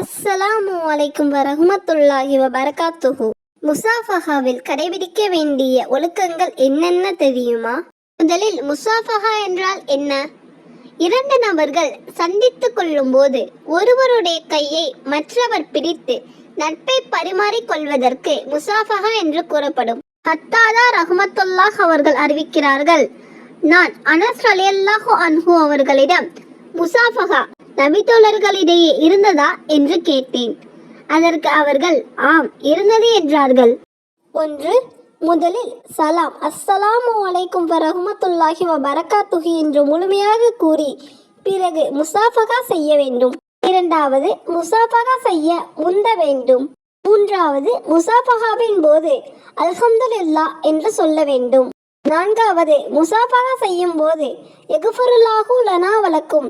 அஸ்ஸலாமு அலைக்கும் வரஹ்மத்துல்லாஹி வபரகாத்துஹு. முசாஃபஹாவில் கடைபிடிக்க வேண்டிய ஒழுக்கங்கள் என்னென்ன தெரியுமா? முதலில் முசாஃபஹா என்றால் என்ன? இரண்டு நபர்கள் சந்தித்து கொள்ளும்போது ஒருவருடைய கையை மற்றவர் பிடித்து நட்பை பரிமாறிக் கொள்வதற்கு முசாஃபஹா என்று கூறப்படும். ஹத்தாதா ரஹ்மத்துல்லாஹ் அவர்கள் அறிவிக்கிறார்கள். நான் அனஸ் அலியல்லாஹு அன்ஹு அவர்களிடம் முசாஃபஹா நபித்தோழர்களிடையே இருந்ததா என்று கேட்டேன். அதற்கு அவர்கள் ஆம் இருந்தது என்றார்கள். ஒன்று முதலில் சலாம் அஸ்ஸலாமு அலைக்கும் வரஹ்மத்துல்லாஹி வ பரக்காத்துஹி என்று முழுமையாக கூறி பிறகு முசாஃபகா செய்ய வேண்டும். இரண்டாவது முசாஃபகா செய்ய முந்த வேண்டும். மூன்றாவது முசாஃபகாவின் போது அல்ஹம்துலில்லா என்று சொல்ல வேண்டும். நான்காவது முசாஃபகா செய்யும் போது எகுஃபருல்லாஹு லனா வழக்கும்.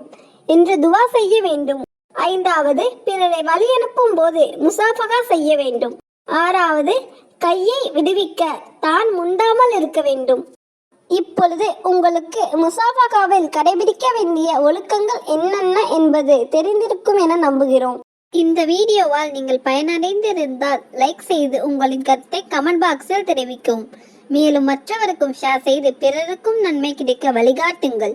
என்று துவா செய்ய வேண்டும். ஐந்தாவது பிறரை வழி அனுப்பும் போது முசாஃபகா செய்ய வேண்டும். ஆறாவது கையை விடுவிக்க தான் முண்டாமல் இருக்க வேண்டும். இப்பொழுது உங்களுக்கு முசாஃபகாவில் கடைபிடிக்க வேண்டிய ஒழுக்கங்கள் என்னென்ன என்பது தெரிந்திருக்கும் என நம்புகிறோம். இந்த வீடியோவால் நீங்கள் பயனடைந்திருந்தால் லைக் செய்து உங்களின் கருத்தை கமெண்ட் பாக்ஸில் தெரிவிக்கும் மேலும் மற்றவருக்கும் ஷேர் செய்து பிறருக்கும் நன்மை கிடைக்க வழிகாட்டுங்கள்.